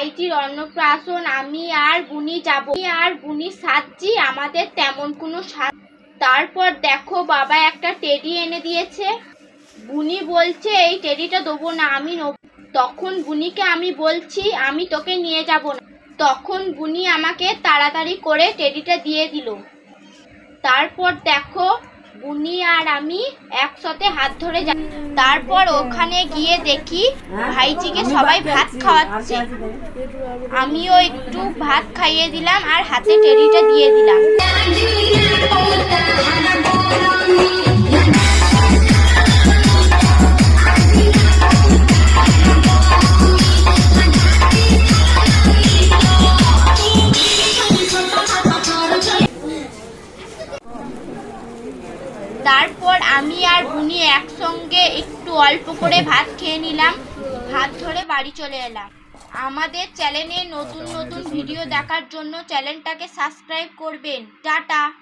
ভাইটির অন্নপ্রাশন আমি আর বুনি যাব। আর বুনি সাজছি, আমাদের তেমন কোনো সাজ তারপর দেখো বাবা একটা টেডি এনে দিয়েছে। বুনি বলছে, এই টেডিটা দেবো না, আমি তখন বুনিকে আমি বলছি, আমি তোকে নিয়ে যাব না। তখন বুনি আমাকে তাড়াতাড়ি করে টেডিটা দিয়ে দিল। তারপর দেখো বুনি আর আমি একসাথে হাত ধরে যাই তারপর ওখানে গিয়ে দেখি ভাইজিকে সবাই ভাত খাওয়াচ্ছে। আমিও একটু ভাত খাইয়ে দিলাম আর হাতে টেরিটা দিয়ে দিলাম। তারপর আমি আর বুনি একসঙ্গে একটু অল্প করে ভাত খেয়ে নিলাম। ভাত ধরে বাড়ি চলে এলাম। আমাদের চ্যানেলে নতুন নতুন ভিডিও দেখার জন্য চ্যানেলটাকে সাবস্ক্রাইব করবেন। টাটা।